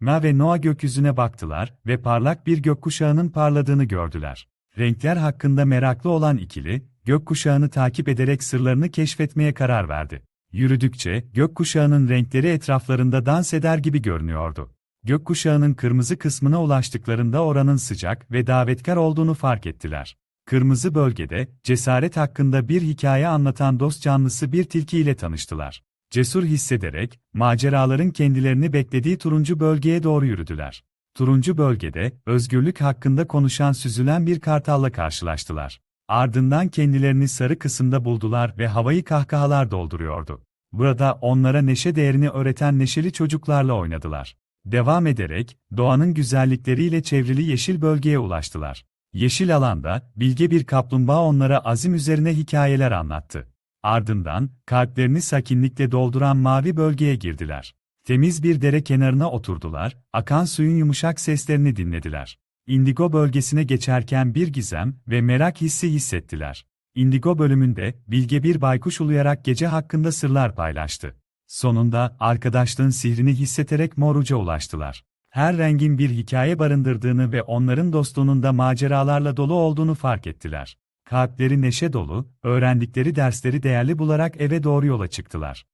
Na ve Noah gökyüzüne baktılar ve parlak bir gökkuşağının parladığını gördüler. Renkler hakkında meraklı olan ikili, gökkuşağını takip ederek sırlarını keşfetmeye karar verdi. Yürüdükçe, gökkuşağının renkleri etraflarında dans eder gibi görünüyordu. Gökkuşağının kırmızı kısmına ulaştıklarında oranın sıcak ve davetkar olduğunu fark ettiler. Kırmızı bölgede, cesaret hakkında bir hikaye anlatan dost canlısı bir tilki ile tanıştılar. Cesur hissederek, maceraların kendilerini beklediği turuncu bölgeye doğru yürüdüler. Turuncu bölgede, özgürlük hakkında konuşan süzülen bir kartalla karşılaştılar. Ardından kendilerini sarı kısımda buldular ve havayı kahkahalar dolduruyordu. Burada onlara neşe değerini öğreten neşeli çocuklarla oynadılar. Devam ederek, doğanın güzellikleriyle çevrili yeşil bölgeye ulaştılar. Yeşil alanda, bilge bir kaplumbağa onlara azim üzerine hikayeler anlattı. Ardından, kalplerini sakinlikle dolduran mavi bölgeye girdiler. Temiz bir dere kenarına oturdular, akan suyun yumuşak seslerini dinlediler. Indigo bölgesine geçerken bir gizem ve merak hissi hissettiler. Indigo bölümünde, bilge bir baykuş uluyarak gece hakkında sırlar paylaştı. Sonunda, arkadaşlığın sihrini hisseterek Moruca ulaştılar. Her rengin bir hikaye barındırdığını ve onların dostluğunun da maceralarla dolu olduğunu fark ettiler. Kalpleri neşe dolu, öğrendikleri dersleri değerli bularak eve doğru yola çıktılar.